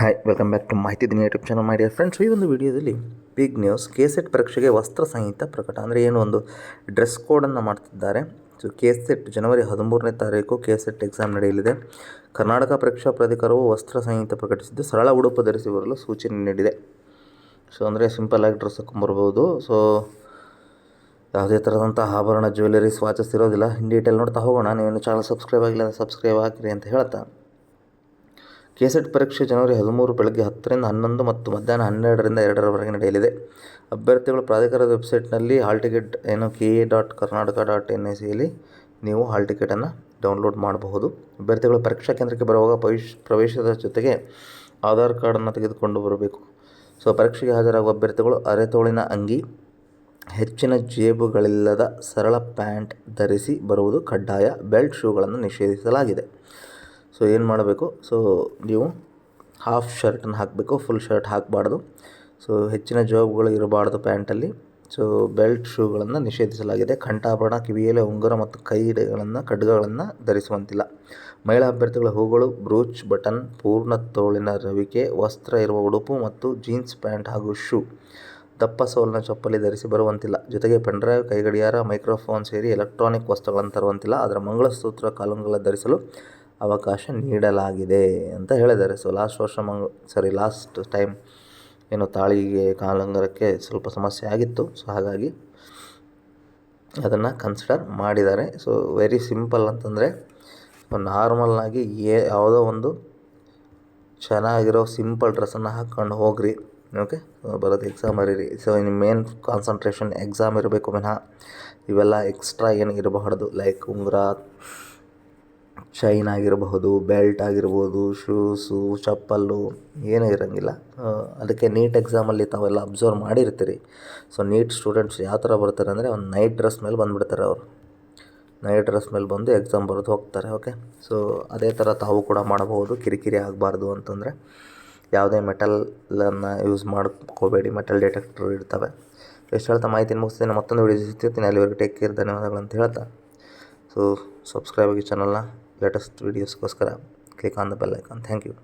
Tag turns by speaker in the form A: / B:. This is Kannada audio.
A: ಹಾಯ್ ವೆಲ್ಕಮ್ ಬ್ಯಾಕ್ ಟು ಮಾಹಿತಿ ದಿನ ಯೂಟ್ಯೂಬ್ ಚಾನಲ್ ಮಾಡಿ ಫ್ರೆಂಡ್ಸ್ ಈ ಒಂದು ವಿಡಿಯೋದಲ್ಲಿ ಬಿಗ್ ನ್ಯೂಸ್ ಕೆ ಸೆಟ್ ಪರೀಕ್ಷೆಗೆ ವಸ್ತ್ರ ಸಂಹಿತ ಪ್ರಕಟ. ಅಂದರೆ ಏನು? ಒಂದು ಡ್ರೆಸ್ ಕೋಡನ್ನು ಮಾಡ್ತಿದ್ದಾರೆ. ಸೊ ಕೆ ಸೆಟ್ ಜನವರಿ ಹದಿಮೂರನೇ ತಾರೀಕು ಕೆ ಸೆಟ್ ಎಕ್ಸಾಮ್ ನಡೆಯಲಿದೆ. ಕರ್ನಾಟಕ ಪರೀಕ್ಷಾ ಪ್ರಾಧಿಕಾರವು ವಸ್ತ್ರ ಸಂಹಿತ ಪ್ರಕಟಿಸಿದ್ದು, ಸರಳ ಉಡುಪು ಧರಿಸಿ ಬರಲು ಸೂಚನೆ ನೀಡಿದೆ. ಸೊ ಅಂದರೆ ಆಗಿ ಡ್ರೆಸ್ ಹಾಕೊಂಡ್ಬರ್ಬೋದು ಸೊ ಯಾವುದೇ ಥರದಂಥ ಆಭರಣ ಜ್ಯುವೆಲರೀಸ್ ವಾಚಸ್ ಇರೋದಿಲ್ಲ. ಇನ್ ಡೀಟೇಲ್ ನೋಡ್ತಾ ಹೋಗೋಣ. ನೀವೇನು ಚಾನಲ್ ಸಬ್ಸ್ಕ್ರೈಬ್ ಆಗಿಲ್ಲ ಸಬ್ಸ್ಕ್ರೈಬ್ ಹಾಕಿರಿ ಅಂತ ಹೇಳ್ತಾ. ಕೆಸೆಟ್ ಪರೀಕ್ಷೆ ಜನವರಿ ಹದಿಮೂರು ಬೆಳಗ್ಗೆ ಹತ್ತರಿಂದ ಹನ್ನೊಂದು ಮತ್ತು ಮಧ್ಯಾಹ್ನ ಹನ್ನೆರಡರಿಂದ ಎರಡರವರೆಗೆ ನಡೆಯಲಿದೆ. ಅಭ್ಯರ್ಥಿಗಳು ಪ್ರಾಧಿಕಾರದ ವೆಬ್ಸೈಟ್ನಲ್ಲಿ ಹಾಲ್ ಟಿಕೆಟ್ ಏನು K A dot Karnataka dot N I ಸಿಯಲ್ಲಿ ನೀವು ಹಾಲ್ ಟಿಕೆಟನ್ನು ಡೌನ್ಲೋಡ್ ಮಾಡಬಹುದು. ಅಭ್ಯರ್ಥಿಗಳು ಪರೀಕ್ಷಾ ಕೇಂದ್ರಕ್ಕೆ ಬರುವಾಗ ಪ್ರವೇಶ ಪ್ರವೇಶದ ಜೊತೆಗೆ ಆಧಾರ್ ಕಾರ್ಡನ್ನು ತೆಗೆದುಕೊಂಡು ಬರಬೇಕು. ಸೊ, ಪರೀಕ್ಷೆಗೆ ಹಾಜರಾಗುವ ಅಭ್ಯರ್ಥಿಗಳು ಅರೆತೋಳಿನ ಅಂಗಿ, ಹೆಚ್ಚಿನ ಜೇಬುಗಳಿಲ್ಲದ ಸರಳ ಪ್ಯಾಂಟ್ ಧರಿಸಿ ಬರುವುದು ಕಡ್ಡಾಯ, ಬೆಲ್ಟ್ ಶೂಗಳನ್ನು ನಿಷೇಧಿಸಲಾಗಿದೆ. ಸೊ ಏನು ಮಾಡಬೇಕು? ಸೊ ನೀವು ಹಾಫ್ ಶರ್ಟನ್ನು ಹಾಕಬೇಕು ಫುಲ್ ಶರ್ಟ್ ಹಾಕಬಾರ್ದು. ಸೊ ಹೆಚ್ಚಿನ ಜಾಬ್ಗಳು ಇರಬಾರ್ದು ಪ್ಯಾಂಟಲ್ಲಿ. ಸೊ ಬೆಲ್ಟ್ ಶೂಗಳನ್ನು ನಿಷೇಧಿಸಲಾಗಿದೆ. ಕಂಠಾಭರಣ, ಕಿವಿಯಲೆ, ಉಂಗುರ ಮತ್ತು ಕೈಗಳನ್ನು ಖಡ್ಗಗಳನ್ನು ಧರಿಸುವಂತಿಲ್ಲ. ಮಹಿಳಾ ಅಭ್ಯರ್ಥಿಗಳ ಹೂಗಳು, ಬ್ರೂಚ್ ಬಟನ್, ಪೂರ್ಣ ತೋಳಿನ ರವಿಕೆ, ವಸ್ತ್ರ ಇರುವ ಉಡುಪು ಮತ್ತು ಜೀನ್ಸ್ ಪ್ಯಾಂಟ್ ಹಾಗೂ ಶೂ. ದಪ್ಪ ಸೋಲಿನ ಚಪ್ಪಲಿ ಧರಿಸಿ ಬರುವಂತಿಲ್ಲ. ಜೊತೆಗೆ ಪೆನ್ಡ್ರೈವ್ ಕೈಗಡಿಯಾರ ಮೈಕ್ರೋಫೋನ್ ಸೇರಿ ಎಲೆಕ್ಟ್ರಾನಿಕ್ ವಸ್ತುಗಳನ್ನು ತರುವಂತಿಲ್ಲ. ಅದರ ಮಂಗಳಸೂತ್ರ ಕಾಲುಗಳ ಧರಿಸಲು ಅವಕಾಶ ನೀಡಲಾಗಿದೆ ಅಂತ ಹೇಳಿದ್ದಾರೆ. ಸೊ ಲಾಸ್ಟ್ ವರ್ಷ ಮಂಗ್ ಸಾರಿ ಲಾಸ್ಟ್ ಟೈಮ್ ಏನು ತಾಳಿಗೆ ಕಾಲಂಗರಕ್ಕೆ ಸ್ವಲ್ಪ ಸಮಸ್ಯೆ ಆಗಿತ್ತು. ಸೊ ಹಾಗಾಗಿ ಅದನ್ನು ಕನ್ಸಿಡರ್ ಮಾಡಿದ್ದಾರೆ. ಸೊ ವೆರಿ ಸಿಂಪಲ್ ಅಂತಂದರೆ ನಾರ್ಮಲ್ಲಾಗಿ ಏ, ಯಾವುದೋ ಒಂದು ಚೆನ್ನಾಗಿರೋ ಸಿಂಪಲ್ ಡ್ರೆಸ್ಸನ್ನು ಹಾಕ್ಕೊಂಡು ಹೋಗ್ರಿ. ಓಕೆ ಬರೋದು ಎಕ್ಸಾಮ್ ಬರೀರಿ ಸೊ ನಿಮ್ಮ ಮೇನ್ ಕಾನ್ಸಂಟ್ರೇಷನ್ ಎಕ್ಸಾಮ್ ಇರಬೇಕು ವಿನಃ. ಇವೆಲ್ಲ ಎಕ್ಸ್ಟ್ರಾ ಏನು ಇರಬಾರ್ದು? ಲೈಕ್ ಉಂಗುರ ಚೈನ್ ಆಗಿರಬಹುದು, ಬೆಲ್ಟ್ ಆಗಿರ್ಬೋದು, ಶೂಸು, ಚಪ್ಪಲ್ಲು, ಏನೂ ಇರೋಂಗಿಲ್ಲ. ಅದಕ್ಕೆ ನೀಟ್ ಎಕ್ಸಾಮಲ್ಲಿ ತಾವೆಲ್ಲ ಅಬ್ಸರ್ವ್ ಮಾಡಿರ್ತೀರಿ. ಸೊ ನೀಟ್ ಸ್ಟೂಡೆಂಟ್ಸ್ ಯಾವ ಥರ ಬರ್ತಾರೆ ಅಂದರೆ ಒಂದು ನೈಟ್ ಡ್ರೆಸ್ ಮೇಲೆ ಬಂದುಬಿಡ್ತಾರೆ ಅವರು. ನೈಟ್ ಡ್ರೆಸ್ ಮೇಲೆ ಬಂದು ಎಕ್ಸಾಮ್ ಬರೆದು ಹೋಗ್ತಾರೆ ಓಕೆ ಸೊ ಅದೇ ಥರ ತಾವು ಕೂಡ ಮಾಡಬಹುದು, ಕಿರಿಕಿರಿ ಆಗಬಾರ್ದು ಅಂತಂದರೆ ಯಾವುದೇ ಮೆಟಲನ್ನು ಯೂಸ್ ಮಾಡ್ಕೋಬೇಡಿ ಮೆಟಲ್ ಡಿಟೆಕ್ಟರ್ ಇರ್ತವೆ ಎಷ್ಟು ಹೇಳ್ತಾ ಮಾಹಿತಿ ಮುಗಿಸ್ತೀನಿ ಮತ್ತೊಂದು ವಿಡಿಯೋ ಸಿಗ್ತಿರ್ತೀನಿ. ಅಲ್ಲಿವರೆಗೆ ಟೇಕ್ ಕೇರ್ ಧನ್ಯವಾದಗಳು ಅಂತ ಹೇಳ್ತಾ. ಸೊ ಸಬ್ಸ್ಕ್ರೈಬ್ ಆಗಿ ಚಾನಲ್ನ latest videos subscribe click on the bell icon thank you